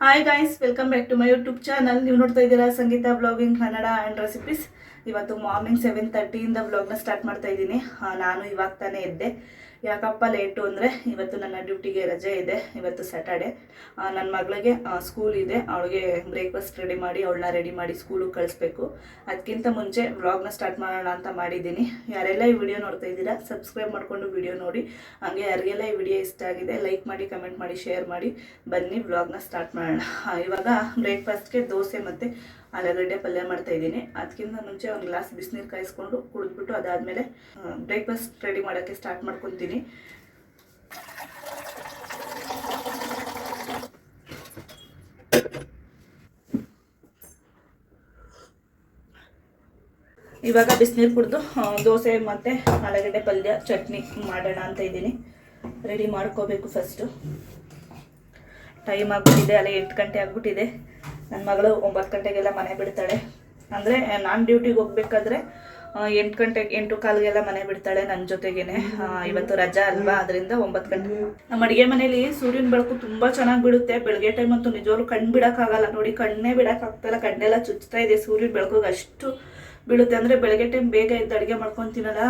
Hi guys welcome back to my YouTube channel ನೀವು ನೋಡ್ತಾ ಇದ್ದೀರಾ Sangeetha blogging Kannada and recipes ಇವತ್ತು morning seven ತರ್ಟಿಯಿಂದ ಬ್ಲಾಗ್ನ ಸ್ಟಾರ್ಟ್ ಮಾಡ್ತಾ ಇದ್ದೀನಿ. ನಾನು ಇವಾಗ ತಾನೇ ಎದ್ದೆ. ಯಾಕಪ್ಪ ಲೇಟು ಅಂದರೆ ಇವತ್ತು ನನ್ನ ಡ್ಯೂಟಿಗೆ ರಜೆ ಇದೆ, ಇವತ್ತು ಸ್ಯಾಟರ್ಡೆ ನನ್ನ ಮಗಳಿಗೆ ಸ್ಕೂಲ್ ಇದೆ. ಅವಳಿಗೆ ಬ್ರೇಕ್ಫಾಸ್ಟ್ ರೆಡಿ ಮಾಡಿ, ಅವಳನ್ನ ರೆಡಿ ಮಾಡಿ ಸ್ಕೂಲಿಗೆ ಕಳಿಸ್ಬೇಕು. ಅದಕ್ಕಿಂತ ಮುಂಚೆ ವ್ಲಾಗ್ನ ಸ್ಟಾರ್ಟ್ ಮಾಡೋಣ ಅಂತ ಮಾಡಿದ್ದೀನಿ. ಯಾರೆಲ್ಲ ಈ ವಿಡಿಯೋ ನೋಡ್ತಾ ಇದ್ದೀರಾ ಸಬ್ಸ್ಕ್ರೈಬ್ ಮಾಡಿಕೊಂಡು ವಿಡಿಯೋ ನೋಡಿ. ಹಾಗೆ ಯಾರಿಗೆಲ್ಲ ಈ ವಿಡಿಯೋ ಇಷ್ಟ ಆಗಿದೆ ಲೈಕ್ ಮಾಡಿ ಕಮೆಂಟ್ ಮಾಡಿ ಶೇರ್ ಮಾಡಿ, ಬನ್ನಿ ವ್ಲಾಗ್ನ ಸ್ಟಾರ್ಟ್ ಮಾಡೋಣ. ಇವಾಗ ಬ್ರೇಕ್ಫಾಸ್ಟ್ಗೆ ದೋಸೆ ಮತ್ತು ಆಲೂಗಡ್ಡೆ ಪಲ್ಯ ಮಾಡ್ತಾ ಇದ್ದೀನಿ. ಅದಕ್ಕಿಂತ ಮುಂಚೆ ಒಂದು ಗ್ಲಾಸ್ ಬಿಸಿನೀರು ಕಾಯಿಸ್ಕೊಂಡು ಕುಡಿದ್ಬಿಟ್ಟು ಅದಾದಮೇಲೆ ಬ್ರೇಕ್ಫಾಸ್ಟ್ ರೆಡಿ ಮಾಡೋಕ್ಕೆ ಸ್ಟಾರ್ಟ್ ಮಾಡ್ಕೊತೀನಿ. ಇವಾಗ ಬಿಸಿನೀರು ಕುಡಿದು ದೋಸೆ ಮತ್ತು ಆಲೂಗಡ್ಡೆ ಪಲ್ಯ, ಚಟ್ನಿ ಮಾಡೋಣ ಅಂತ ಇದ್ದೀನಿ. ರೆಡಿ ಮಾಡ್ಕೋಬೇಕು ಫಸ್ಟು ಟೈಮ್ ಆಗ್ಬಿಟ್ಟಿದೆ, ಅಲ್ಲೇ ಎಂಟು ಗಂಟೆ ಆಗ್ಬಿಟ್ಟಿದೆ. ನನ್ನ ಮಗಳು ಒಂಬತ್ತು ಗಂಟೆಗೆಲ್ಲ ಮನೆ ಬಿಡ್ತಾಳೆ. ಅಂದರೆ, ನಾನು ಡ್ಯೂಟಿಗೆ ಹೋಗ್ಬೇಕಾದ್ರೆ ಎಂಟು ಗಂಟೆ, ಎಂಟು ಕಾಲಿಗೆಲ್ಲ ಮನೆ ಬಿಡ್ತಾಳೆ ನನ್ನ ಜೊತೆಗೇನೆ. ಇವತ್ತು ರಜಾ ಅಲ್ವಾ, ಅದರಿಂದ ಒಂಬತ್ತು ಗಂಟೆ. ನಮ್ಮ ಅಡುಗೆ ಮನೇಲಿ ಸೂರ್ಯನ ಬೆಳಕು ತುಂಬ ಚೆನ್ನಾಗಿ ಬಿಡುತ್ತೆ. ಬೆಳಗ್ಗೆ ಟೈಮ್ ಅಂತೂ ನಿಜವಾಗ್ಲೂ ಕಣ್ಣು ಬಿಡೋಕ್ಕಾಗಲ್ಲ. ನೋಡಿ, ಕಣ್ಣೇ ಬಿಡೋಕ್ಕಾಗ್ತಾಯಿಲ್ಲ ಕಣ್ಣೆಲ್ಲ ಚುಚ್ತಾ ಇದೆ ಸೂರ್ಯನ ಬೆಳಕಿಗೆ ಅಷ್ಟು ಬೀಳುತ್ತೆ ಅಂದರೆ ಬೆಳಗ್ಗೆ ಟೈಮ್ ಬೇಗ ಎದ್ದು ಅಡುಗೆ ಮಾಡ್ಕೊತೀನಲ್ಲ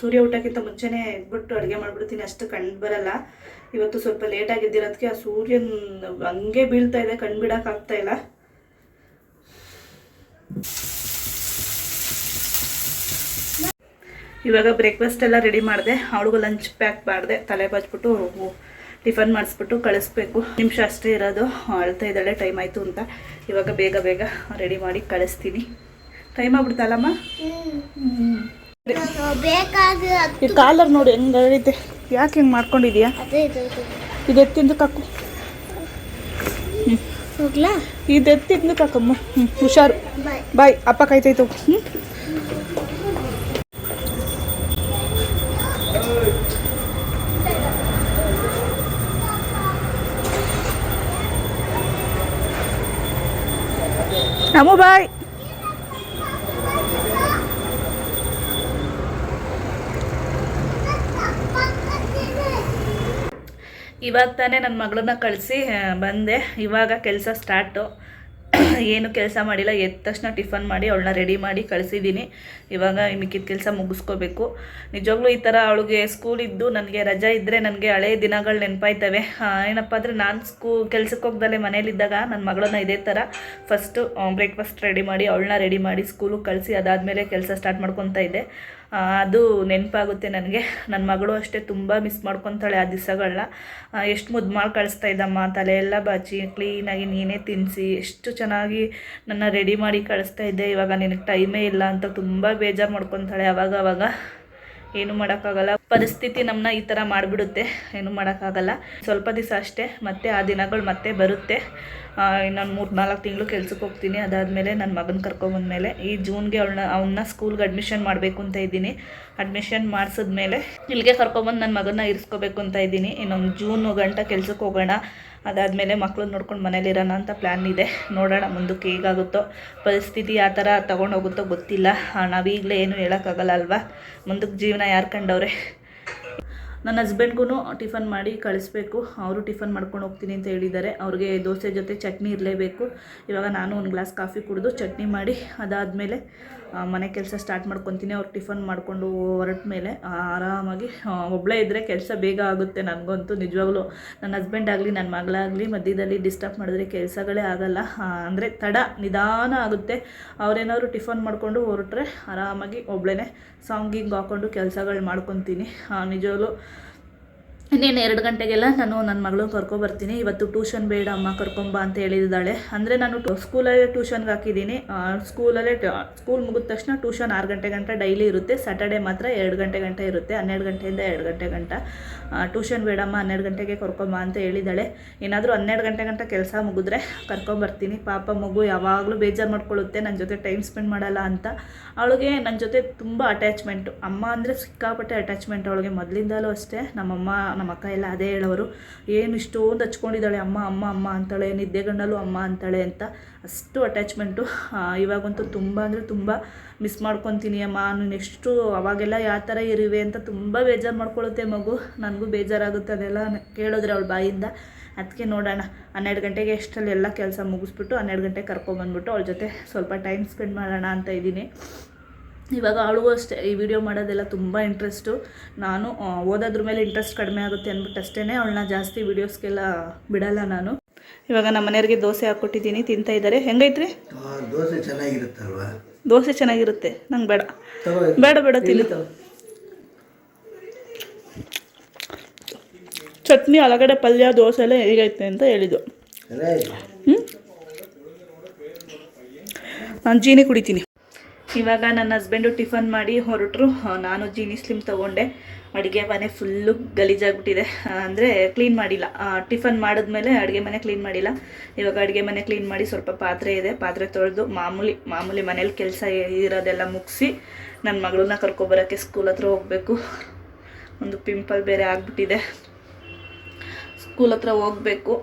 ಸೂರ್ಯ ಊಟಕ್ಕಿಂತ ಮುಂಚೆನೇ ಎದ್ಬಿಟ್ಟು ಅಡುಗೆ ಮಾಡಿಬಿಡ್ತೀನಿ, ಅಷ್ಟು ಕಣ್ಣು ಬರಲ್ಲ. ಇವತ್ತು ಸ್ವಲ್ಪ ಲೇಟ್ ಆಗಿದ್ದಿರೋದಕ್ಕೆ ಆ ಸೂರ್ಯನ ಹಂಗೆ ಬೀಳ್ತಾ ಇದೆ, ಕಣ್ಣು ಬಿಡೋಕ್ಕಾಗ್ತಾ ಇಲ್ಲ. ಇವಾಗ ಬ್ರೇಕ್ಫಾಸ್ಟ್ ಎಲ್ಲ ರೆಡಿ ಮಾಡಿದೆ. ಅವಳಿಗೂ ಲಂಚ್ ಪ್ಯಾಕ್ ಮಾಡಿದೆ. ತಲೆ ಬಾಚ್ಬಿಟ್ಟು ಟಿಫನ್ ಮಾಡಿಸ್ಬಿಟ್ಟು ಕಳಿಸ್ಬೇಕು. ನಿಮಿಷ ಅಷ್ಟೇ ಇರೋದು. ಅಳ್ತಾ ಇದ್ದಾಳೆ ಟೈಮ್ ಆಯಿತು ಅಂತ. ಇವಾಗ ಬೇಗ ಬೇಗ ರೆಡಿ ಮಾಡಿ ಕಳಿಸ್ತೀನಿ. ಟೈಮ್ ಆಗ್ಬಿಡ್ತಲ್ಲಮ್ಮ? ಈ ಕಾಲರ್ ನೋಡಿ ಹೆಂಗ್ ಅಳಿತೆ. ಯಾಕೆ ಹಿಂಗೆ ಮಾಡ್ಕೊಂಡಿದ್ಯಾ? ಇದು ಎತ್ತಿಂದು ಕಾಕು ಇದು ಎತ್ತಿಂದು ಕಾಕಮ್ಮ ಹ್ಞೂ ಹುಷಾರು. ಬಾಯ್. ಬಾಯ್ ಅಪ್ಪ ಕಾಯ್ತಾಯ್ತು ಹ್ಞೂ ನಮೋ ಬಾಯ್. ಇವಾಗ ತಾನೇ ನನ್ನ ಮಗಳನ್ನ ಕಳಿಸಿ ಬಂದೆ. ಇವಾಗ ಕೆಲಸ ಸ್ಟಾರ್ಟು ಏನು ಕೆಲಸ ಮಾಡಿಲ್ಲ. ಎದ್ದ ತಕ್ಷಣ ಟಿಫನ್ ಮಾಡಿ, ಅವಳನ್ನ ರೆಡಿ ಮಾಡಿ ಕಳಿಸಿದ್ದೀನಿ ಇವಾಗ ಮಿಕ್ಕಿದ ಕೆಲಸ ಮುಗಿಸ್ಕೋಬೇಕು. ನಿಜವಾಗ್ಲೂ ಈ ಥರ ಅವಳಿಗೆ ಸ್ಕೂಲ್ ಇದ್ದು ನನಗೆ ರಜಾ ಇದ್ದರೆ ನನಗೆ ಹಳೆಯ ದಿನಗಳು ನೆನಪಾಯ್ತವೆ. ಏನಪ್ಪ ಅಂದರೆ ನಾನು ಸ್ಕೂ ಕೆಲ್ಸಕ್ಕೆ ಹೋಗ್ದಲ್ಲೇ ಮನೇಲಿದ್ದಾಗ ನನ್ನ ಮಗಳನ್ನ ಇದೇ ಥರ ಫಸ್ಟು ಬ್ರೇಕ್ಫಾಸ್ಟ್ ರೆಡಿ ಮಾಡಿ, ಅವಳನ್ನ ರೆಡಿ ಮಾಡಿ ಸ್ಕೂಲಿಗೆ ಕಳಿಸಿ, ಅದಾದಮೇಲೆ ಕೆಲಸ ಸ್ಟಾರ್ಟ್ ಮಾಡ್ಕೊತಾ ಇದ್ದೆ. ಅದು ನೆನಪಾಗುತ್ತೆ ನನಗೆ. ನನ್ನ ಮಗಳು ಅಷ್ಟೇ ತುಂಬ ಮಿಸ್ ಮಾಡ್ಕೊತಾಳೆ ಆ ದಿವಸಗಳನ್ನ ಎಷ್ಟು ಮುದ್ದು ಮಾಡಿ ಕಳಿಸ್ತಾ ಇದ್ದಮ್ಮ ತಲೆ ಎಲ್ಲ ಬಾಚಿ ಕ್ಲೀನಾಗಿ ನೀನೇ ತಿನ್ನಿಸಿ ಎಷ್ಟು ಚೆನ್ನಾಗಿ ನನ್ನ ರೆಡಿ ಮಾಡಿ ಕಳಿಸ್ತಾ ಇದ್ದೆ, ಇವಾಗ ನಿನಗೆ ಟೈಮೇ ಇಲ್ಲ ಅಂತ ತುಂಬ ಬೇಜಾರು ಮಾಡ್ಕೊತಾಳೆ ಅವಾಗ ಅವಾಗ. ಏನು ಮಾಡೋಕ್ಕಾಗಲ್ಲ. ಪರಿಸ್ಥಿತಿ ನಮ್ಮನ್ನ ಈ ಥರ ಮಾಡಿಬಿಡುತ್ತೆ. ಏನು ಮಾಡೋಕ್ಕಾಗಲ್ಲ. ಸ್ವಲ್ಪ ದಿವಸ ಅಷ್ಟೇ, ಮತ್ತೆ ಆ ದಿನಗಳು ಮತ್ತೆ ಬರುತ್ತೆ. ಇನ್ನೊಂದು ಮೂರು ನಾಲ್ಕು ತಿಂಗಳು ಕೆಲ್ಸಕ್ಕೆ ಹೋಗ್ತೀನಿ. ಅದಾದಮೇಲೆ ನನ್ನ ಮಗನ ಕರ್ಕೊಂಬಂದ್ಮೇಲೆ ಈ ಜೂನ್ಗೆ ಅವಳನ್ನ ಅವನ್ನ ಸ್ಕೂಲ್ಗೆ ಅಡ್ಮಿಷನ್ ಮಾಡಬೇಕು ಅಂತ ಇದ್ದೀನಿ. ಅಡ್ಮಿಷನ್ ಮಾಡಿಸಿದ್ಮೇಲೆ ಇಲ್ಲಿಗೆ ಕರ್ಕೊಂಬಂದು ನನ್ನ ಮಗನ ಇರಿಸ್ಕೋಬೇಕು ಅಂತ ಇದ್ದೀನಿ. ಇನ್ನೊಂದು ಜೂನ್ ಗಂಟ ಕೆಲ್ಸಕ್ಕೆ ಹೋಗೋಣ. ಅದಾದಮೇಲೆ ಮಕ್ಳನ್ನ ನೋಡ್ಕೊಂಡು ಮನೇಲಿರೋಣ ಅಂತ ಪ್ಲ್ಯಾನ್ ಇದೆ. ನೋಡೋಣ ಮುಂದಕ್ಕೆ ಹೇಗಾಗುತ್ತೋ. ಪರಿಸ್ಥಿತಿ ಯಾವ ಥರ ತೊಗೊಂಡೋಗುತ್ತೋ ಗೊತ್ತಿಲ್ಲ. ನಾವೀಗಲೇ ಏನು ಹೇಳೋಕ್ಕಾಗಲ್ಲ ಅಲ್ವಾ? ಮುಂದಕ್ಕೆ ಜೀವನ ಯಾರು ಕಂಡವ್ರೆ? ನನ್ನ ಹಸ್ಬೆಂಡ್ಗೂ ಟಿಫನ್ ಮಾಡಿ ಕಳಿಸ್ಬೇಕು. ಅವರು ಟಿಫನ್ ಮಾಡ್ಕೊಂಡು ಹೋಗ್ತೀನಿ ಅಂತ ಹೇಳಿದ್ದಾರೆ. ಅವ್ರಿಗೆ ದೋಸೆ ಜೊತೆ ಚಟ್ನಿ ಇರಲೇಬೇಕು. ಇವಾಗ ನಾನು ಒಂದು ಗ್ಲಾಸ್ ಕಾಫಿ ಕುಡಿದು ಚಟ್ನಿ ಮಾಡಿ ಅದಾದಮೇಲೆ ಮನೆ ಕೆಲಸ ಸ್ಟಾರ್ಟ್ ಮಾಡ್ಕೊತೀನಿ, ಅವ್ರು ಟಿಫನ್ ಮಾಡಿಕೊಂಡು ಹೊರಟ ಮೇಲೆ ಆರಾಮಾಗಿ ಒಬ್ಬಳೇ ಇದ್ದರೆ ಕೆಲಸ ಬೇಗ ಆಗುತ್ತೆ ನನಗಂತೂ ನಿಜವಾಗ್ಲೂ. ನನ್ನ ಹಸ್ಬೆಂಡ್ ಆಗಲಿ ನನ್ನ ಮಗಳಾಗಲಿ ಮಧ್ಯದಲ್ಲಿ ಡಿಸ್ಟರ್ಬ್ ಮಾಡಿದ್ರೆ ಕೆಲಸಗಳೇ ಆಗಲ್ಲ. ಅಂದರೆ ತಡ, ನಿಧಾನ ಆಗುತ್ತೆ. ಅವ್ರೇನಾದ್ರು ಟಿಫನ್ ಮಾಡಿಕೊಂಡು ಹೊರಟ್ರೆ ಆರಾಮಾಗಿ ಒಬ್ಳೇ ಸಾಂಗಿಂಗ್ ಹಾಕ್ಕೊಂಡು ಕೆಲಸಗಳು ಮಾಡ್ಕೊತೀನಿ. ನಿಜವಾಗ್ಲೂ ಇನ್ನೇನು ಎರಡು ಗಂಟೆಗೆಲ್ಲ ನಾನು ನನ್ನ ಮಗಳನ್ನ ಕರ್ಕೊಬರ್ತೀನಿ ಇವತ್ತು ಟ್ಯೂಷನ್ ಬೇಡ, ಅಮ್ಮ ಕರ್ಕೊಂಬ ಅಂತ ಹೇಳಿದ್ದಾಳೆ. ಅಂದರೆ ನಾನು ಸ್ಕೂಲಲ್ಲೇ ಟ್ಯೂಷನ್ಗೆ ಹಾಕಿದ್ದೀನಿ. ಸ್ಕೂಲಲ್ಲೇ ಸ್ಕೂಲ್ ಮುಗಿದ ತಕ್ಷಣ ಟ್ಯೂಷನ್ ಆರು ಗಂಟೆ ಗಂಟೆ ಡೈಲಿ ಇರುತ್ತೆ. ಸ್ಯಾಟರ್ಡೆ ಮಾತ್ರ ಎರಡು ಗಂಟೆ ಗಂಟೆ ಇರುತ್ತೆ. ಹನ್ನೆರಡು ಗಂಟೆಯಿಂದ ಎರಡು ಗಂಟೆ ಗಂಟ. ಟ್ಯೂಷನ್ ಬೇಡಮ್ಮ, ಹನ್ನೆರಡು ಗಂಟೆಗೆ ಕರ್ಕೊಂಬ ಅಂತ ಹೇಳಿದ್ದಾಳೆ. ಏನಾದರೂ ಹನ್ನೆರಡು ಗಂಟೆ ಗಂಟೆ ಕೆಲಸ ಮುಗಿದ್ರೆ ಕರ್ಕೊಂಬರ್ತೀನಿ ಪಾಪ ಮಗು ಯಾವಾಗಲೂ ಬೇಜಾರು ಮಾಡ್ಕೊಳ್ಳುತ್ತೆ ನನ್ನ ಜೊತೆ ಟೈಮ್ ಸ್ಪೆಂಡ್ ಮಾಡಲ್ಲ ಅಂತ. ಅವಳಿಗೆ ನನ್ನ ಜೊತೆ ತುಂಬ ಅಟ್ಯಾಚ್ಮೆಂಟು ಅಮ್ಮ ಅಂದರೆ ಸಿಕ್ಕಾಪಟ್ಟೆ ಅಟ್ಯಾಚ್ಮೆಂಟ್ ಅವಳಿಗೆ ಮೊದಲಿಂದಲೂ ಅಷ್ಟೇ. ನಮ್ಮಮ್ಮ ನಮ್ಮ ಅಕ್ಕ ಎಲ್ಲ ಅದೇ ಹೇಳೋರು, ಏನು ಇಷ್ಟೊಂದು ಹಚ್ಕೊಂಡಿದ್ದಾಳೆ, ಅಮ್ಮ ಅಮ್ಮ ಅಮ್ಮ ಅಂತಾಳೆ ನಿದ್ದೆಗಣ್ಣಲ್ಲೂ ಅಮ್ಮ ಅಂತಾಳೆ ಅಂತ ಅಷ್ಟು ಅಟ್ಯಾಚ್ಮೆಂಟು ಇವಾಗಂತೂ ತುಂಬ ಅಂದರೆ ತುಂಬ ಮಿಸ್ ಮಾಡ್ಕೊತೀನಿ, ಅಮ್ಮ, ನಾನು ಎಷ್ಟು ಅವಾಗೆಲ್ಲ ಯಾವ ಥರ ಇರುವೆ ಅಂತ ತುಂಬ ಬೇಜಾರು ಮಾಡ್ಕೊಳ್ಳುತ್ತೆ ಮಗು. ನನಗೂ ಬೇಜಾರಾಗುತ್ತೆ ಅದೆಲ್ಲ ಕೇಳಿದ್ರೆ ಅವಳ ಬಾಯಿಂದ. ಅದಕ್ಕೆ ನೋಡೋಣ, ಹನ್ನೆರಡು ಗಂಟೆಗೆ ಎಷ್ಟರಲ್ಲಿ ಎಲ್ಲ ಕೆಲಸ ಮುಗಿಸ್ಬಿಟ್ಟು ಹನ್ನೆರಡು ಗಂಟೆಗೆ ಕರ್ಕೊಂಬಂದ್ಬಿಟ್ಟು ಅವಳ ಜೊತೆ ಸ್ವಲ್ಪ ಟೈಮ್ ಸ್ಪೆಂಡ್ ಮಾಡೋಣ ಅಂತ ಇದ್ದೀನಿ. ಇವಾಗ ಅವಳಿಗೂ ಅಷ್ಟೇ. ಈ ವಿಡಿಯೋ ಮಾಡೋದೆಲ್ಲ ತುಂಬ ಇಂಟ್ರೆಸ್ಟು ನಾನು ಓದೋದ್ರ ಮೇಲೆ ಇಂಟ್ರೆಸ್ಟ್ ಕಡಿಮೆ ಆಗುತ್ತೆ ಅಂದ್ಬಿಟ್ಟು ಅಷ್ಟೇ ಅವಳನ್ನ ಜಾಸ್ತಿ ವೀಡಿಯೋಸ್ಗೆಲ್ಲ ಬಿಡಲ್ಲ ನಾನು. ಇವಾಗ ನಮ್ಮ ಮನೆಯವ್ರಿಗೆ ದೋಸೆ ಹಾಕ್ಕೊಟ್ಟಿದ್ದೀನಿ ತಿಂತಾ ಇದ್ದಾರೆ. ಹೆಂಗೈತ್ರಿ? ದೋಸೆ ಚೆನ್ನಾಗಿರುತ್ತಲ್ವಾ? ದೋಸೆ ಚೆನ್ನಾಗಿರುತ್ತೆ. ನಂಗೆ ಬೇಡ. ಬೇಡ ಬೇಡ ತಿನ್ನು. ಚಟ್ನಿ ಒಳಗಡೆ ಪಲ್ಯ ದೋಸೆ ಎಲ್ಲ ಹೇಗೈತೆ ಅಂತ ಹೇಳಿದ್ದು. ಹ್ಞೂ ನಾನು ಜೀನಿ ಕುಡಿತೀನಿ. ಇವಾಗ ನನ್ನ ಹಸ್ಬೆಂಡು ಟಿಫನ್ ಮಾಡಿ ಹೊರಟರು. ನಾನು ಜೀನಿ ಸ್ಲಿಮ್ ತೊಗೊಂಡೆ. ಅಡುಗೆ ಮನೆ ಫುಲ್ಲು ಗಲೀಜಾಗ್ಬಿಟ್ಟಿದೆ. ಅಂದರೆ ಕ್ಲೀನ್ ಮಾಡಿಲ್ಲ. ಟಿಫನ್ ಮಾಡಿದ್ಮೇಲೆ ಅಡುಗೆ ಮನೆ ಕ್ಲೀನ್ ಮಾಡಿಲ್ಲ. ಇವಾಗ ಅಡುಗೆ ಮನೆ ಕ್ಲೀನ್ ಮಾಡಿ ಸ್ವಲ್ಪ ಪಾತ್ರೆ ಇದೆ. ಪಾತ್ರೆ ತೊಳೆದು ಮಾಮೂಲಿ ಮಾಮೂಲಿ ಮನೇಲಿ ಕೆಲಸ ಇರೋದೆಲ್ಲ ಮುಗಿಸಿ ನನ್ನ ಮಗಳನ್ನ ಕರ್ಕೊಬರೋಕ್ಕೆ ಸ್ಕೂಲ್ ಹತ್ರ ಹೋಗಬೇಕು. ಒಂದು ಪಿಂಪಲ್ ಬೇರೆ ಆಗಿಬಿಟ್ಟಿದೆ. ಸ್ಕೂಲ್ ಹತ್ರ ಹೋಗಬೇಕು.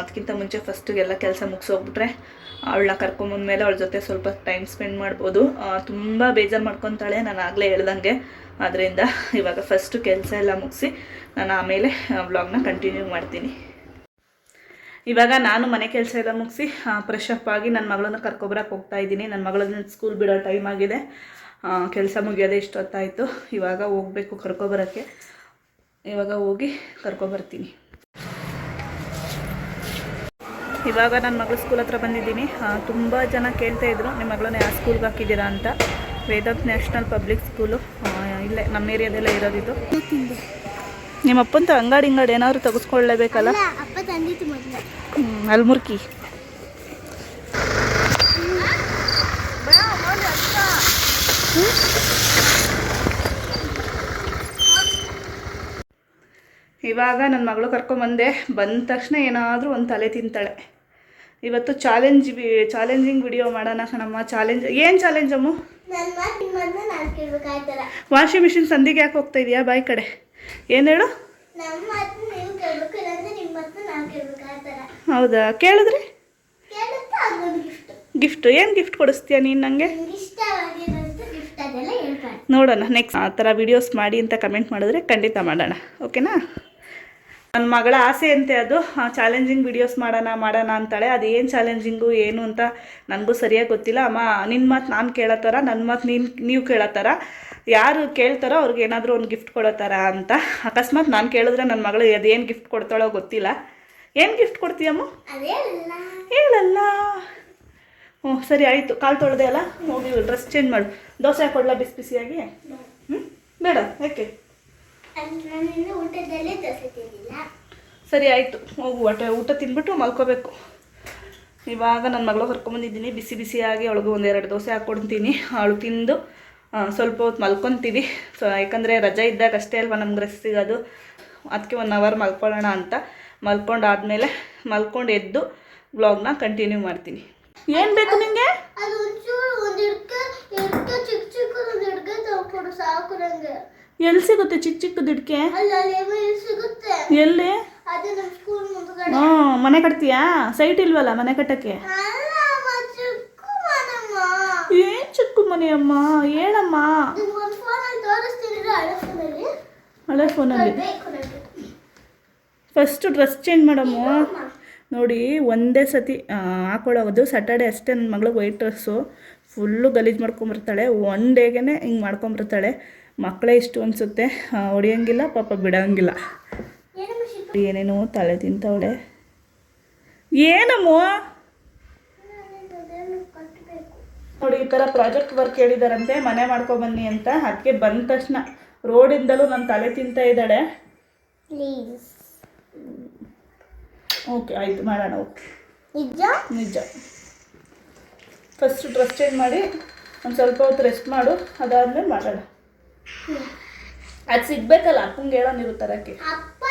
ಅದಕ್ಕಿಂತ ಮುಂಚೆ ಫಸ್ಟಿಗೆಲ್ಲ ಕೆಲಸ ಮುಗಿಸೋಗ್ಬಿಟ್ರೆ ಅವಳನ್ನ ಕರ್ಕೊಂಬಂದ್ಮೇಲೆ ಅವಳ ಜೊತೆ ಸ್ವಲ್ಪ ಟೈಮ್ ಸ್ಪೆಂಡ್ ಮಾಡ್ಬೋದು. ತುಂಬ ಬೇಜಾರು ಮಾಡ್ಕೊತಾಳೆ. ನಾನು ಆಗಲೇ ಹೇಳ್ದಂಗೆ. ಅದರಿಂದ ಇವಾಗ ಫಸ್ಟು ಕೆಲಸ ಎಲ್ಲ ಮುಗಿಸಿ ನಾನು ಆಮೇಲೆ ವ್ಲಾಗ್ನ ಕಂಟಿನ್ಯೂ ಮಾಡ್ತೀನಿ. ಇವಾಗ ನಾನು ಮನೆ ಕೆಲಸ ಎಲ್ಲ ಮುಗಿಸಿ ಫ್ರೆಶ್ ಅಪ್ ಆಗಿ ನನ್ನ ಮಗಳನ್ನ ಕರ್ಕೊಬರಕ್ಕೆ ಹೋಗ್ತಾ ಇದ್ದೀನಿ. ನನ್ನ ಮಗಳನ್ನ ಸ್ಕೂಲ್ ಬಿಡೋ ಟೈಮ್ ಆಗಿದೆ. ಕೆಲಸ ಮುಗಿಯೋದೇ ಇಷ್ಟೊತ್ತಾಯಿತು ಇವಾಗ ಹೋಗಬೇಕು ಕರ್ಕೊಬರೋಕ್ಕೆ. ಇವಾಗ ಹೋಗಿ ಕರ್ಕೊಬರ್ತೀನಿ. ಇವಾಗ ನನ್ನ ಮಗಳು ಸ್ಕೂಲ್ ಹತ್ರ ಬಂದಿದ್ದೀನಿ. ತುಂಬ ಜನ ಕೇಳ್ತಾ ಇದ್ರು ನಿಮ್ಮ ಮಗಳನ್ನ ಯಾವ ಸ್ಕೂಲ್ಗೆ ಹಾಕಿದ್ದೀರಾ ಅಂತ? ವೇದಾಂತ್ ನ್ಯಾಷನಲ್ ಪಬ್ಲಿಕ್ ಸ್ಕೂಲು ಇಲ್ಲೇ ನಮ್ಮ ಏರಿಯಾದಲ್ಲೇ ಇರೋದಿದ್ದು ನಿಮ್ಮ ಅಪ್ಪಂತ ಅಂಗಡಿ ಇಂಗಾಡಿ ಏನಾದರೂ ತೆಗೆಸ್ಕೊಳ್ಳೇಬೇಕಲ್ಲ? ಅಲ್ಮುರ್ಕಿ ಇವಾಗ ನನ್ನ ಮಗಳು ಕರ್ಕೊಂಬಂದೆ ಬಂದ ತಕ್ಷಣ ಏನಾದರೂ ಒಂದು ತಲೆ ತಿಂತಾಳೆ. ಇವತ್ತು ಚಾಲೆಂಜ್ ಚಾಲೆಂಜಿಂಗ್ ವಿಡಿಯೋ ಮಾಡೋಣ ಕಣಮ್ಮ. ಚಾಲೆಂಜ್ ಏನು ಚಾಲೆಂಜ್ ಅಮ್ಮ? ವಾಷಿಂಗ್ ಮಿಷಿನ್ ಸಂದಿಗೆ ಯಾಕೆ ಹೋಗ್ತಾ ಇದೆಯಾ? ಬಾಯ್ ಕಡೆ. ಏನು ಹೇಳು? ಹೌದಾ? ಕೇಳಿದ್ರಿ? ಗಿಫ್ಟ್ ಏನು ಗಿಫ್ಟ್ ಕೊಡಿಸ್ತೀಯ ನೀನು ನನಗೆ ನೋಡೋಣ ನೆಕ್ಸ್ಟ್ ಆ ಥರ ವಿಡಿಯೋಸ್ ಮಾಡಿ ಅಂತ ಕಮೆಂಟ್ ಮಾಡಿದ್ರೆ ಖಂಡಿತ ಮಾಡೋಣ. ಓಕೆನಾ ನನ್ನ ಮಗಳ ಆಸೆ ಅಂತೆ ಅದು ಚಾಲೆಂಜಿಂಗ್ ವಿಡಿಯೋಸ್ ಮಾಡೋಣ ಮಾಡೋಣ ಅಂತಾಳೆ. ಅದು ಏನು ಚಾಲೆಂಜಿಂಗು ಏನು ಅಂತ ನನಗೂ ಸರಿಯಾಗಿ ಗೊತ್ತಿಲ್ಲ. ಅಮ್ಮ ನಿನ್ನ ಮಾತು ನಾನು ಕೇಳೋ ಥರ ನನ್ನ ಮಾತು ನೀನು ನೀವು ಕೇಳೋ ಥರ. ಯಾರು ಕೇಳ್ತಾರೋ ಅವ್ರಿಗೆ ಏನಾದರೂ ಒಂದು ಗಿಫ್ಟ್ ಕೊಡೋ ಥರ ಅಂತ. ಅಕಸ್ಮಾತ್ ನಾನು ಕೇಳಿದ್ರೆ ನನ್ನ ಮಗಳು ಅದೇನು ಗಿಫ್ಟ್ ಕೊಡ್ತಾಳೋ ಗೊತ್ತಿಲ್ಲ. ಏನು ಗಿಫ್ಟ್ ಕೊಡ್ತೀಯಮ್ಮ? ಹೇಳಲ್ಲ. ಹ್ಞೂ ಸರಿ ಆಯಿತು. ಕಾಲು ತೊಳೆದೆ ಅಲ್ಲ? ಹೋಗಿ ಡ್ರೆಸ್ ಚೇಂಜ್ ಮಾಡು. ದೋಸೆ ಹಾಕೊಡ್ಲಾ ಬಿಸಿ ಬಿಸಿಯಾಗಿ? ಹ್ಞೂ ಬೇಡ ಯಾಕೆ? ಊಟದಲ್ಲೇ ದೋಸೆ ತಿಂದಿಲ್ಲ. ಸರಿ ಆಯಿತು. ಹೋಗು ಊಟ ಊಟ ತಿಂದ್ಬಿಟ್ಟು ಮಲ್ಕೋಬೇಕು. ಇವಾಗ ನನ್ನ ಮಗಳು ಹೊರ್ಕೊಂಬಂದಿದ್ದೀನಿ ಬಿಸಿ ಬಿಸಿಯಾಗಿ ಅವಳಿಗೆ ಒಂದೆರಡು ದೋಸೆ ಹಾಕ್ಕೊಡ್ತೀನಿ ಅವಳು ತಿಂದು ಸ್ವಲ್ಪ ಹೊತ್ತು ಮಲ್ಕೊತೀವಿ. ಸೊ ಯಾಕಂದರೆ ರಜೆ ಇದ್ದಾಗ ಅಷ್ಟೇ ಅಲ್ವಾ ನಮ್ಗೆ ರೆಸ್ಟ್ ಸಿಗೋದು. ಅದಕ್ಕೆ ಒನ್ ಅವರ್ ಮಲ್ಕೊಳ್ಳೋಣ ಅಂತ. ಮಲ್ಕೊಂಡಾದ್ಮೇಲೆ ಮಲ್ಕೊಂಡು ಎದ್ದು ಬ್ಲಾಗ್ನ ಕಂಟಿನ್ಯೂ ಮಾಡ್ತೀನಿ. ಏನು ಬೇಕು ನಿಮಗೆ ಸಾಕು ಎಲ್ಲಿ ಸಿಗುತ್ತೆ ಚಿಕ್ಕ ಚಿಕ್ಕ ದುಡ್ಕೆ ಎಲ್ಲಿ ಹ್ಞೂ ಮನೆ ಕಟ್ತೀಯಾ? ಸೈಟ್ ಇಲ್ವಲ್ಲ ಮನೆ ಕಟ್ಟಕ್ಕೆ? ಏನ್ ಚಿಕ್ಕ ಮನೆ ಅಮ್ಮ ಹೇಳಮ್ಮ ಹಳೆ ಫೋನಲ್ಲಿ ಫಸ್ಟ್ ಡ್ರೆಸ್ ಚೇಂಜ್ ಮಾಡಮ್ಮ. ನೋಡಿ ಒಂದೇ ಸತಿ ಹಾಕೊಳ್ಳೋದು. ಸ್ಯಾಟರ್ಡೆ ಅಷ್ಟೇ ನನ್ನ ಮಗಳಿಗೆ ವೈಟ್ ಡ್ರೆಸ್ಸು ಫುಲ್ಲು ಗಲೀಜು ಮಾಡ್ಕೊಂಬರ್ತಾಳೆ ಒನ್ ಡೇಗೆ ಹಿಂಗೆ ಮಾಡ್ಕೊಂಬರ್ತಾಳೆ ಮಕ್ಕಳೇ ಇಷ್ಟು ಅನಿಸುತ್ತೆ. ಹೊಡಿಯೋಂಗಿಲ್ಲ ಪಾಪ ಬಿಡೋಂಗಿಲ್ಲ. ಏನೇನೋ ತಲೆ ತಿಂತವಳೆ. ಏನಮ್ಮ? ನೋಡಿ ಈ ಥರ ಪ್ರಾಜೆಕ್ಟ್ ವರ್ಕ್ ಹೇಳಿದಾರಂತೆ ಮನೆ ಮಾಡ್ಕೊಬನ್ನಿ ಅಂತ. ಅದಕ್ಕೆ ಬಂದ ತಕ್ಷಣ ರೋಡಿಂದಲೂ ನನ್ನ ತಲೆ ತಿಂತ ಇದ್ದಾಳೆ. ಪ್ಲೀಸ್ ಓಕೆ ಆಯಿತು ಮಾಡೋಣ ಓಕೆ. ನಿಜ? ನಿಜ. ಫಸ್ಟ್ ಡ್ರೆಸ್ ಚೇಂಜ್ ಮಾಡಿ ಒಂದು ಸ್ವಲ್ಪ ಹೊತ್ತು ರೆಸ್ಟ್ ಮಾಡು ಅದಾದಮೇಲೆ ಮಾಡೋಣ ಅದು ಸಿಗ್ಬೇಕಲ್ಲ ಅಪ್ಪಂಗೆ ಹೇಳೋನಿರು ತರಕ್ಕೆ. ಅಪ್ಪ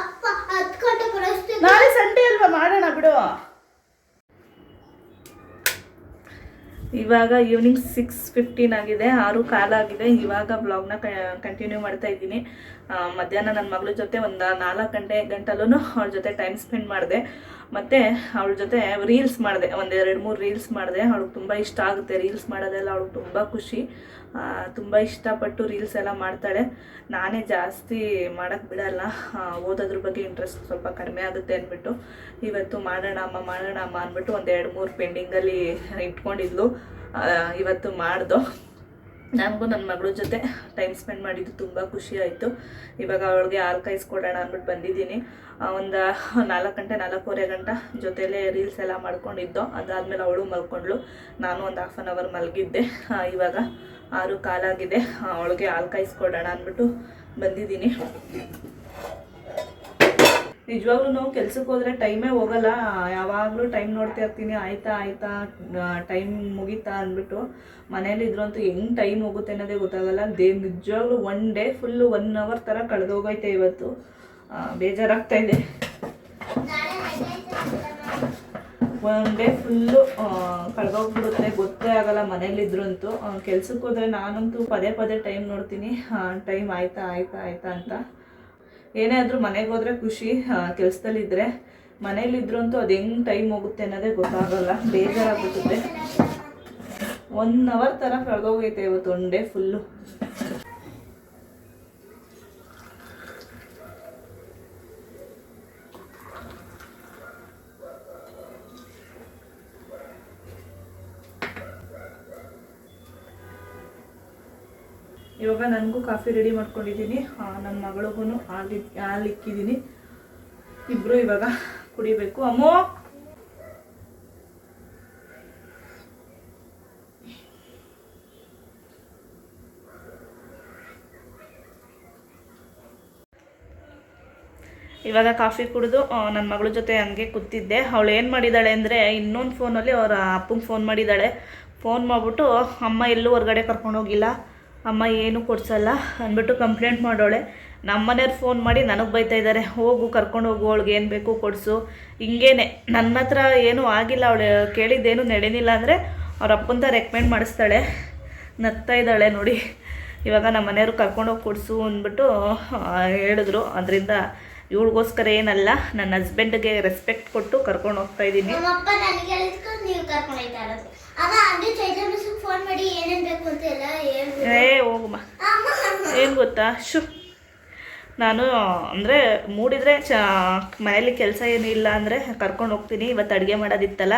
ಅಪ್ಪ ಹತ್ತು ಗಂಟೆ ಕಳಿಸ್ತೀನಿ ನಾಳೆ ಸಂಡೆ ಅಲ್ವಾ ಮಾಡೋಣ ಬಿಡು. ಇವಾಗ ಈವ್ನಿಂಗ್ ಸಿಕ್ಸ್ ಫಿಫ್ಟೀನ್ ಆಗಿದೆ ಆರು ಕಾಲಾಗಿದೆ ಇವಾಗ ಬ್ಲಾಗ್ನ ಕಂಟಿನ್ಯೂ ಮಾಡ್ತಾ ಇದ್ದೀನಿ. ಮಧ್ಯಾಹ್ನ ನನ್ನ ಮಗಳ ಜೊತೆ ಒಂದು ನಾಲ್ಕು ಗಂಟೆ ಗಂಟಲೂ ಅವಳ ಜೊತೆ ಟೈಮ್ ಸ್ಪೆಂಡ್ ಮಾಡಿದೆ. ಮತ್ತು ಅವಳ ಜೊತೆ ರೀಲ್ಸ್ ಮಾಡಿದೆ ಒಂದೆರಡು ಮೂರು ರೀಲ್ಸ್ ಮಾಡಿದೆ. ಅವಳಿಗೆ ತುಂಬ ಇಷ್ಟ ಆಗುತ್ತೆ ರೀಲ್ಸ್ ಮಾಡೋದೆಲ್ಲ ಅವಳಿಗೆ ತುಂಬ ಖುಷಿ. ತುಂಬ ಇಷ್ಟಪಟ್ಟು ರೀಲ್ಸ್ ಎಲ್ಲ ಮಾಡ್ತಾಳೆ. ನಾನೇ ಜಾಸ್ತಿ ಮಾಡೋಕ್ಕೆ ಬಿಡಲ್ಲ. ಓದೋದ್ರ ಬಗ್ಗೆ ಇಂಟ್ರೆಸ್ಟ್ ಸ್ವಲ್ಪ ಕಡಿಮೆ ಆಗುತ್ತೆ ಅಂದ್ಬಿಟ್ಟು. ಇವತ್ತು ಮಾಡೋಣ ಅಮ್ಮ ಮಾಡೋಣ ಅಮ್ಮ ಅಂದ್ಬಿಟ್ಟು ಒಂದು ಎರಡು ಮೂರು ಪೆಂಡಿಂಗಲ್ಲಿ ಇಟ್ಕೊಂಡಿದ್ಲು. ಇವತ್ತು ಮಾಡ್ದು. ನನಗೂ ನನ್ನ ಮಗಳ ಜೊತೆ ಟೈಮ್ ಸ್ಪೆಂಡ್ ಮಾಡಿದ್ದು ತುಂಬ ಖುಷಿ ಆಯಿತು. ಇವಾಗ ಅವಳಿಗೆ ಹಾಲು ಕಾಯಿಸ್ಕೊಡೋಣ ಅಂದ್ಬಿಟ್ಟು ಬಂದಿದ್ದೀನಿ. ಒಂದು ನಾಲ್ಕು ಗಂಟೆ, ನಾಲ್ಕೂವರೆ ಗಂಟೆ ಜೊತೆಲೇ ರೀಲ್ಸ್ ಎಲ್ಲ ಮಾಡ್ಕೊಂಡಿದ್ದೋ. ಅದಾದಮೇಲೆ ಅವಳು ಮಲ್ಕೊಂಡ್ಳು. ನಾನು ಒಂದು ಹಾಫ್ ಆನ್ ಅವರ್ ಮಲಗಿದ್ದೆ. ಇವಾಗ ಆರು ಕಾಲಾಗಿದೆ. ಅವಳಿಗೆ ಹಾಲು ಕಾಯಿಸ್ಕೊಡೋಣ ಅಂದ್ಬಿಟ್ಟು ಬಂದಿದ್ದೀನಿ. ನಿಜವಾಗ್ಲೂ ನಾವು ಕೆಲ್ಸಕ್ಕೆ ಹೋದರೆ ಟೈಮೇ ಹೋಗಲ್ಲ. ಯಾವಾಗಲೂ ಟೈಮ್ ನೋಡ್ತಾ ಇರ್ತೀನಿ. ಆಯ್ತಾ ಆಯ್ತಾ ಟೈಮ್ ಮುಗೀತಾ ಅಂದ್ಬಿಟ್ಟು ಮನೇಲಿ ಇದ್ರಂತೂ ಹೆಂಗ್ ಟೈಮ್ ಹೋಗುತ್ತೆ ಅನ್ನೋದೇ ಗೊತ್ತಾಗಲ್ಲ. ದೇ, ನಿಜವಾಗ್ಲೂ one day full one hour ಥರ ಕಳೆದೋಗೈತೆ ಇವತ್ತು. ಬೇಜಾರಾಗ್ತಾ ಇದೆ. ಒನ್ ಡೇ ಫುಲ್ಲು ಕಳೆದೋಗ್ಬಿಡುತ್ತೆ, ಗೊತ್ತೇ ಆಗಲ್ಲ ಮನೇಲಿದ್ರಂತೂ ಕೆಲ್ಸಕ್ಕೆ ಹೋದ್ರೆ ನಾನಂತೂ ಪದೇ ಪದೇ ಟೈಮ್ ನೋಡ್ತೀನಿ. ಟೈಮ್ ಆಯ್ತಾ ಆಯ್ತಾ ಆಯ್ತಾ ಅಂತ. ಏನೇ ಆದರೂ ಮನೆಗೆ ಹೋದ್ರೆ ಖುಷಿ ಕೆಲಸದಲ್ಲಿದ್ದರೆ ಮನೇಲಿದ್ರು ಅಂತೂ ಅದು ಹೆಂಗೆ ಟೈಮ್ ಹೋಗುತ್ತೆ ಅನ್ನೋದೇ ಗೊತ್ತಾಗಲ್ಲ, ಬೇಜಾರಾಗ್ಬಿಡುತ್ತೆ. ಒನ್ ಅವರ್ ಥರ ಕಳೆದೋಗೈತೆ ಇವತ್ತು ಒನ್ ಡೇ ಫುಲ್ಲು ಇವಾಗ ನನಗೂ ಕಾಫಿ ರೆಡಿ ಮಾಡ್ಕೊಂಡಿದ್ದೀನಿ. ನನ್ನ ಮಗಳಿಗೂ ಹಾಲು ಹಾಲು ಇಕ್ಕಿದ್ದೀನಿ. ಇಬ್ಬರು ಇವಾಗ ಕುಡಿಬೇಕು. ಅಮ್ಮೋ! ಇವಾಗ ಕಾಫಿ ಕುಡಿದು ನನ್ನ ಮಗಳ ಜೊತೆ ಹಂಗೆ ಕೂತಿದ್ದೆ. ಅವಳು ಏನು ಮಾಡಿದ್ದಾಳೆ ಅಂದರೆ ಇನ್ನೊಂದು ಫೋನಲ್ಲಿ ಅವರ ಅಪ್ಪಂಗೆ ಫೋನ್ ಮಾಡಿದ್ದಾಳೆ ಫೋನ್ ಮಾಡಿಬಿಟ್ಟು, ಅಮ್ಮ ಎಲ್ಲೂ ಹೊರಗಡೆ ಕರ್ಕೊಂಡೋಗಿಲ್ಲ ಅಮ್ಮ ಏನು ಕೊಡ್ಸಲ್ಲ ಅಂದ್ಬಿಟ್ಟು ಕಂಪ್ಲೇಂಟ್ ಮಾಡೋಳೆ. ನಮ್ಮ ಮನೆಯವ್ರು ಫೋನ್ ಮಾಡಿ ನನಗೆ ಬೈತಾ ಇದ್ದಾರೆ ಹೋಗು, ಕರ್ಕೊಂಡು ಹೋಗು, ಅವಳಿಗೆ ಏನು ಬೇಕು ಕೊಡಿಸು. ಹಿಂಗೇನೆ ನನ್ನ ಹತ್ರ ಏನೂ ಆಗಿಲ್ಲ, ಅವಳು ಕೇಳಿದ್ದೇನು ನಡೆನಿಲ್ಲ ಅಂದರೆ ಅವ್ರ ಅಪ್ಪಂತ ರೆಕಮೆಂಡ್ ಮಾಡಿಸ್ತಾಳೆ. ನಗ್ತಾ ಇದ್ದಾಳೆ ನೋಡಿ. ಇವಾಗ ನಮ್ಮ ಮನೆಯವರು ಕರ್ಕೊಂಡೋಗಿ ಕೊಡಿಸು ಅಂದ್ಬಿಟ್ಟು ಹೇಳಿದ್ರು. ಅದರಿಂದ ಇವಳಿಗೋಸ್ಕರ ಏನಲ್ಲ ನನ್ನ ಹಸ್ಬೆಂಡ್ಗೆ ರೆಸ್ಪೆಕ್ಟ್ ಕೊಟ್ಟು ಕರ್ಕೊಂಡು ಹೋಗ್ತಾ ಇದ್ದೀನಿ. ಏ ಹೋಗಮ್ಮ ಏನು ಗೊತ್ತಾ? ಶು ನಾನು ಅಂದರೆ ಮೂಡಿದರೆ ಚ ಮನೇಲಿ ಕೆಲಸ ಏನೂ ಇಲ್ಲ ಅಂದರೆ ಕರ್ಕೊಂಡು ಹೋಗ್ತೀನಿ. ಇವತ್ತು ಅಡುಗೆ ಮಾಡೋದಿತ್ತಲ್ಲ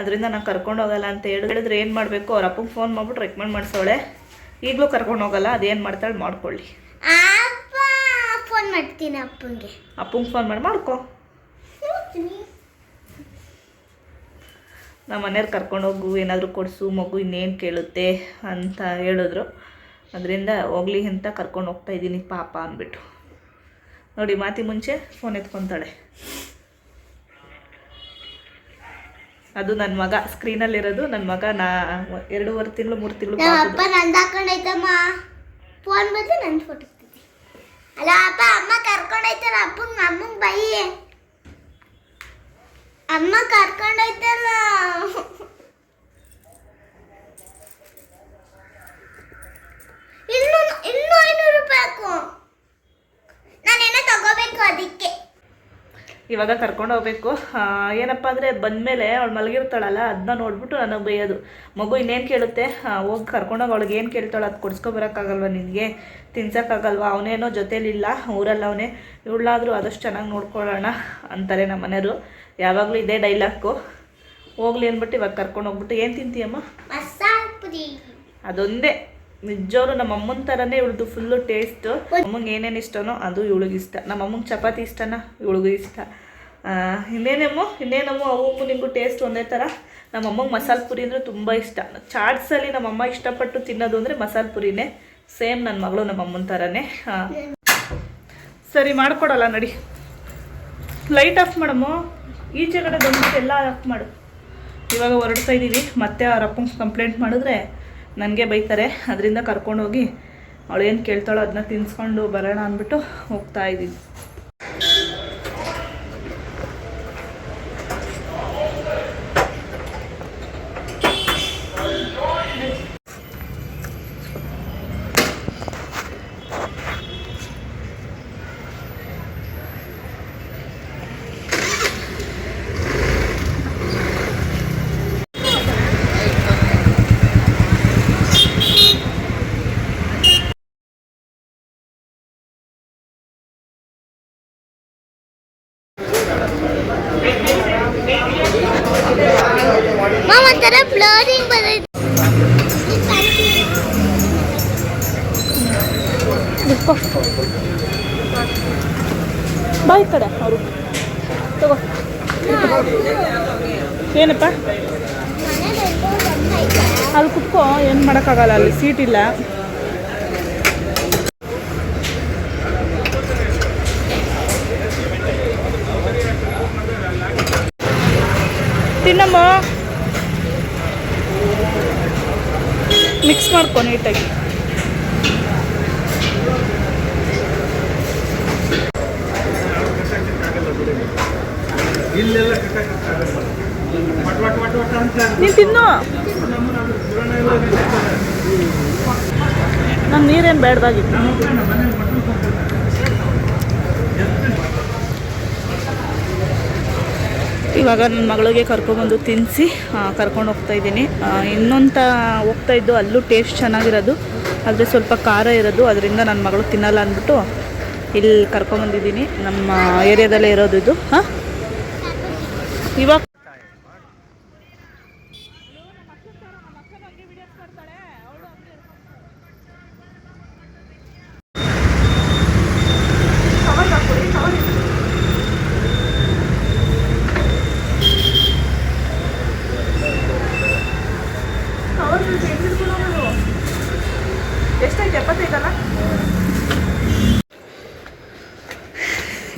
ಅದರಿಂದ ನಾನು ಕರ್ಕೊಂಡು ಹೋಗಲ್ಲ ಅಂತ ಹೇಳಿ ಹೇಳಿದ್ರೆ ಏನು ಮಾಡಬೇಕು? ಅವ್ರ ಅಪ್ಪಂಗೆ ಫೋನ್ ಮಾಡ್ಬಿಟ್ಟು ರೆಕಮೆಂಡ್ ಮಾಡಿಸೋಳೆ. ಈಗಲೂ ಕರ್ಕೊಂಡು ಹೋಗಲ್ಲ ಅದೇನು ಮಾಡ್ತಾಳೆ ಮಾಡ್ಕೊಳ್ಳಿ. ಫೋನ್ ಮಾಡ್ತೀನಿ ಅಪ್ಪಂಗೆ. ಅಪ್ಪಂಗೆ ಫೋನ್ ಮಾಡಿ ಮಾಡ್ಕೊ. ನಮ್ಮ ಮನೆಯವ್ರು ಕರ್ಕೊಂಡೋಗು ಏನಾದರೂ ಕೊಡಿಸು ಮಗು ಇನ್ನೇನು ಕೇಳುತ್ತೆ ಅಂತ ಹೇಳಿದ್ರು. ಅದರಿಂದ ಹೋಗ್ಲಿ ಅಂತ ಕರ್ಕೊಂಡು ಹೋಗ್ತಾ ಇದ್ದೀನಿ ಪಾಪ ಅಂದ್ಬಿಟ್ಟು. ನೋಡಿ ಮಾತಿ ಮುಂಚೆ ಫೋನ್ ಎತ್ಕೊತಾಳೆ. ಅದು ನನ್ನ ಮಗ ಸ್ಕ್ರೀನಲ್ಲಿರೋದು ನನ್ನ ಮಗ ನಾ ಎರಡೂವರೆ ತಿಂಗಳು ಮೂರು ತಿಂಗಳು ಫೋನ್ ಬಂದು ನನ್ನ ಫೋಟೋ ಅಲ್ಲ ಅಪ್ಪ ಅಮ್ಮ ಕರ್ಕೊಂಡೈತಲ್ಲ ಅಪ್ಪಂಗೆ ಅಮ್ಮಂಗೆ ಬೈ. ಅಮ್ಮ ಕರ್ಕೊಂಡೈತಲ್ಲ ಇನ್ನೂ ಇನ್ನೂ ಐನೂರು ರೂಪಾಯಿ ಹಾಕು. ನಾನೇನೋ ತಗೋಬೇಕು ಅದಕ್ಕೆ. ಇವಾಗ ಕರ್ಕೊಂಡು ಹೋಗ್ಬೇಕು. ಏನಪ್ಪ ಅಂದರೆ ಬಂದಮೇಲೆ ಅವಳು ಮಲಗಿರ್ತಾಳಲ್ಲ ಅದನ್ನ ನೋಡ್ಬಿಟ್ಟು ನನಗೆ ಬೈಯೋದು. ಮಗು ಇನ್ನೇನು ಕೇಳುತ್ತೆ? ಹೋಗಿ ಕರ್ಕೊಂಡೋಗಿ ಅವಳಿಗೆ ಏನು ಕೇಳ್ತಾಳೆ ಅದು ಕೊಡ್ಸ್ಕೊಬರೋಕ್ಕಾಗಲ್ವ ನಿನಗೆ? ತಿನ್ಸೋಕ್ಕಾಗಲ್ವ? ಅವನೇನೋ ಜೊತೇಲಿಲ್ಲ ಊರಲ್ಲಿ ಅವನೇ ಇವಳಾದರೂ ಆದಷ್ಟು ಚೆನ್ನಾಗಿ ನೋಡ್ಕೊಳ್ಳೋಣ ಅಂತಾರೆ ನಮ್ಮ ಮನೆಯವರು ಯಾವಾಗಲೂ ಇದೇ ಡೈಲಾಕು ಹೋಗ್ಲಿ ಅಂದ್ಬಿಟ್ಟು ಇವಾಗ ಕರ್ಕೊಂಡು ಹೋಗ್ಬಿಟ್ಟು ಏನು ತಿಂತೀಯಮ್ಮ? ಮಸಾಲೆ ಪುರಿ ಅದೊಂದೇ. ನಿಜವರು ನಮ್ಮ ಅಮ್ಮನ ಥರನೇ ಇವಳದು ಫುಲ್ಲು ಟೇಸ್ಟು ಅಮ್ಮಂಗೆ ಏನೇನು ಇಷ್ಟನೋ ಅದು ಇವಳಿಗೆ ಇಷ್ಟ. ನಮ್ಮ ಅಮ್ಮಂಗೆ ಚಪಾತಿ ಇಷ್ಟನಾ? ಇವಳಿಗೂ ಇಷ್ಟ. ಇನ್ನೇನಮ್ಮ? ಇನ್ನೇನಮ್ಮ? ಅವು ನಿಮಗೂ ಟೇಸ್ಟ್ ಒಂದೇ ಥರ ನಮ್ಮ ಅಮ್ಮಂಗೆ ಮಸಾಲೆ ಪುರಿ ಅಂದರೆ ತುಂಬ ಇಷ್ಟ. ಚಾಟ್ಸಲ್ಲಿ ನಮ್ಮ ಅಮ್ಮ ಇಷ್ಟಪಟ್ಟು ತಿನ್ನೋದು ಅಂದರೆ ಮಸಾಲೆ ಪುರಿನೇ ಸೇಮ್ ನನ್ನ ಮಗಳು ನಮ್ಮ ಅಮ್ಮನ ಥರನೇ. ಸರಿ ಮಾಡಿಕೊಡಲ್ಲ ನಡಿ. ಲೈಟ್ ಆಫ್ ಮಾಡಮ್ಮ. ಈಚೆ ಕಡೆ ಬಂದ್ಬಿಟ್ಟು ಎಲ್ಲ ಆಫ್ ಮಾಡು. ಇವಾಗ ಹೊರಡ್ತಾ ಇದ್ದೀವಿ ಮತ್ತೆ ಅವ್ರ ಅಪ್ಪಂಗೆ ಕಂಪ್ಲೇಂಟ್ ಮಾಡಿದ್ರೆ ನನಗೆ ಬೈತಾರೆ. ಅದರಿಂದ ಕರ್ಕೊಂಡೋಗಿ ಅವಳೇನು ಕೇಳ್ತಾಳೋ ಅದನ್ನ ತಿನ್ಸ್ಕೊಂಡು ಬರೋಣ ಅಂದ್ಬಿಟ್ಟು ಹೋಗ್ತಾ ಇದ್ದೀವಿ ಬಾಯ್ ಕಡೆ ಅವರು. ತಗೋ. ಏನಪ್ಪ? ಅಲ್ಲಿ ಕುತ್ಕೋ, ಏನು ಮಾಡೋಕ್ಕಾಗಲ್ಲ ಅಲ್ಲಿ ಸೀಟ್ ಇಲ್ಲ. ತಿನ್ನಮ್ಮ. ಮಿಕ್ಸ್ ಮಾಡ್ಕೊ ನೀಟಾಗಿ. ನೀನು ತಿನ್ನು ನಂಗೆ ನೀರೇನು ಬೇಡದಾಗಿತ್ತು ಇವಾಗ ನನ್ನ ಮಗಳಿಗೆ ಕರ್ಕೊಬಂದು ತಿನ್ನಿಸಿ ಕರ್ಕೊಂಡು ಹೋಗ್ತಾ ಇದ್ದೀನಿ ಇನ್ನೊಂತ ಹೋಗ್ತಾ ಇದ್ದು ಅಲ್ಲೂ ಟೇಸ್ಟ್ ಚೆನ್ನಾಗಿರೋದು ಆದರೆ ಸ್ವಲ್ಪ ಖಾರ ಇರೋದು ಅದರಿಂದ ನನ್ನ ಮಗಳು ತಿನ್ನಲ್ಲ ಅಂದ್ಬಿಟ್ಟು ಇಲ್ಲಿ ಕರ್ಕೊಂಬಂದಿದ್ದೀನಿ ನಮ್ಮ ಏರಿಯಾದಲ್ಲೇ ಇರೋದು ಇದು ಹಾಂ ಇವಾಗ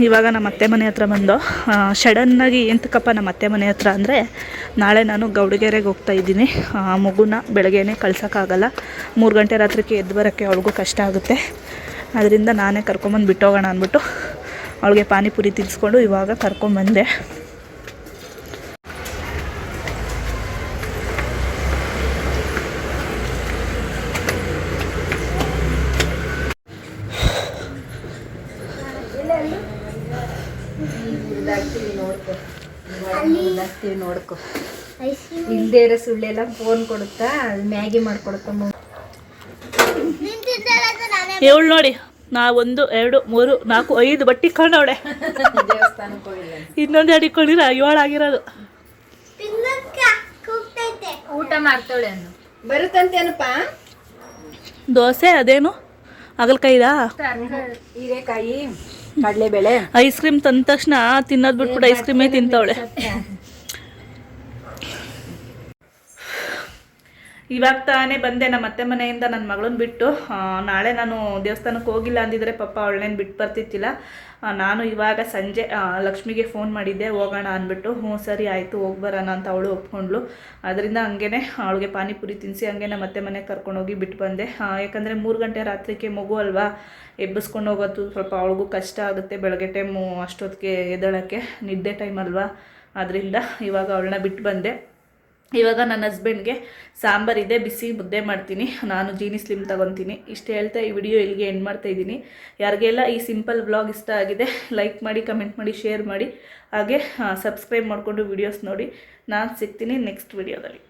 ಇವಾಗ ನಮ್ಮ ಅತ್ತೆ ಮನೆ ಹತ್ರ ಬಂದು ಸಡನ್ನಾಗಿ ಎಂತಕ್ಕಪ್ಪ ನಮ್ಮ ಅತ್ತೆ ಮನೆ ಹತ್ರ ಅಂದರೆ, ನಾಳೆ ನಾನು ಗೌಡಗೆರೆಗೆ ಹೋಗ್ತಾ ಇದ್ದೀನಿ. ಮಗುನ ಬೆಳಗ್ಗೆನೇ ಕಳ್ಸೋಕ್ಕಾಗಲ್ಲ. ಮೂರು ಗಂಟೆ ರಾತ್ರಿಗೆ ಎದ್ದು ಬರೋಕ್ಕೆ ಅವಳಿಗೂ ಕಷ್ಟ ಆಗುತ್ತೆ. ಅದರಿಂದ ನಾನೇ ಕರ್ಕೊಂಬಂದು ಬಿಟ್ಟೋಗೋಣ ಅಂದ್ಬಿಟ್ಟು, ಅವಳಿಗೆ ಪಾನಿಪುರಿ ತಿನ್ನಿಸ್ಕೊಂಡು ಇವಾಗ ಕರ್ಕೊಂಬಂದೆ. ಇರೋ ಸುಳ್ಳೆಲ್ಲ ಫೋನ್ ಕೊಡುತ್ತಾ ಮ್ಯಾಗಿ ಮಾಡ್ಕೊಡುತ್ತಾ ಏಳು ನೋಡಿ ನಾ ಒಂದು ಎರಡು ಮೂರು ನಾಲ್ಕು ಐದು ಬಟ್ಟೆ ಕಣ್ಣವಳೆ ಇನ್ನೊಂದು ಎರಡು ಕೊಡಿರ ಏಳು ಆಗಿರೋದು. ಊಟ ಮಾಡ್ತಾಳೆ ಅನ್ನು. ಬರುತ್ತಂತೇನಪ್ಪ ದೋಸೆ ಅದೇನು? ಹಾಗಲ್ಕಾಯಿದಾ? ಹೀರೆಕಾಯಿ ಕಡಲೆಬೇಳೆ. ಐಸ್ ಕ್ರೀಮ್ ತಂದ ತಕ್ಷಣ ತಿನ್ನೋದು ಬಿಟ್ಬಿಟ್ಟು ಐಸ್ ಕ್ರೀಮೇ ತಿಂತವಳೆ. ಇವಾಗ ತಾನೇ ಬಂದೆ ನಮ್ಮ ಅತ್ತೆ ಮನೆಯಿಂದ ನನ್ನ ಮಗಳನ್ನ ಬಿಟ್ಟು. ನಾಳೆ ನಾನು ದೇವಸ್ಥಾನಕ್ಕೆ ಹೋಗಿಲ್ಲ ಅಂದಿದ್ರೆ ಪಾಪ ಅವಳನ್ನೇನು ಬಿಟ್ಟು ಬರ್ತಿತ್ತಿಲ್ಲ. ನಾನು ಇವಾಗ ಸಂಜೆ ಲಕ್ಷ್ಮಿಗೆ ಫೋನ್ ಮಾಡಿದ್ದೆ, ಹೋಗೋಣ ಅಂದ್ಬಿಟ್ಟು. ಹ್ಞೂ, ಸರಿ ಆಯಿತು, ಹೋಗಿ ಬರೋಣ ಅಂತ ಅವಳು ಒಪ್ಕೊಂಡ್ಳು. ಅದರಿಂದ ಹಂಗೇನೆ ಅವಳಿಗೆ ಪಾನಿಪುರಿ ತಿನ್ನಿಸಿ ಹಂಗೆ ನಮ್ಮ ಅತ್ತೆ ಮನೆಗೆ ಕರ್ಕೊಂಡೋಗಿ ಬಿಟ್ಟು ಬಂದೆ. ಯಾಕಂದರೆ ಮೂರು ಗಂಟೆ ರಾತ್ರಿಗೆ ಮಗು ಅಲ್ವಾ, ಎಬ್ಬಿಸ್ಕೊಂಡು ಹೋಗೋದು ಸ್ವಲ್ಪ ಅವಳಿಗೂ ಕಷ್ಟ ಆಗುತ್ತೆ ಬೆಳಗ್ಗೆ ಟೈಮು ಅಷ್ಟೊತ್ತಿಗೆ ಎದ್ದೇಳೋಕ್ಕೆ. ನಿದ್ದೆ ಟೈಮ್ ಅಲ್ವಾ. ಅದರಿಂದ ಇವಾಗ ಅವಳನ್ನ ಬಿಟ್ಟು ಬಂದೆ. ಇವಾಗ ನನ್ನ ಹಸ್ಬೆಂಡ್ಗೆ ಸಾಂಬಾರಿದೆ ಬಿಸಿ ಮುದ್ದೆ ಮಾಡ್ತೀನಿ. ನಾನು ಜೀನಿ ಸ್ಲಿಮ್ ತಗೊತೀನಿ. ಇಷ್ಟು ಹೇಳ್ತಾ ಈ ವಿಡಿಯೋ ಇಲ್ಲಿಗೆ ಎಂಡ್ ಮಾಡ್ತಾ ಇದ್ದೀನಿ. ಯಾರಿಗೆಲ್ಲ ಈ ಸಿಂಪಲ್ ವ್ಲಾಗ್ ಇಷ್ಟ ಆಗಿದೆ ಲೈಕ್ ಮಾಡಿ ಕಮೆಂಟ್ ಮಾಡಿ ಶೇರ್ ಮಾಡಿ, ಹಾಗೆ ಸಬ್ಸ್ಕ್ರೈಬ್ ಮಾಡಿಕೊಂಡು ವಿಡಿಯೋಸ್ ನೋಡಿ. ನಾನು ಸಿಗ್ತೀನಿ ನೆಕ್ಸ್ಟ್ ವಿಡಿಯೋದಲ್ಲಿ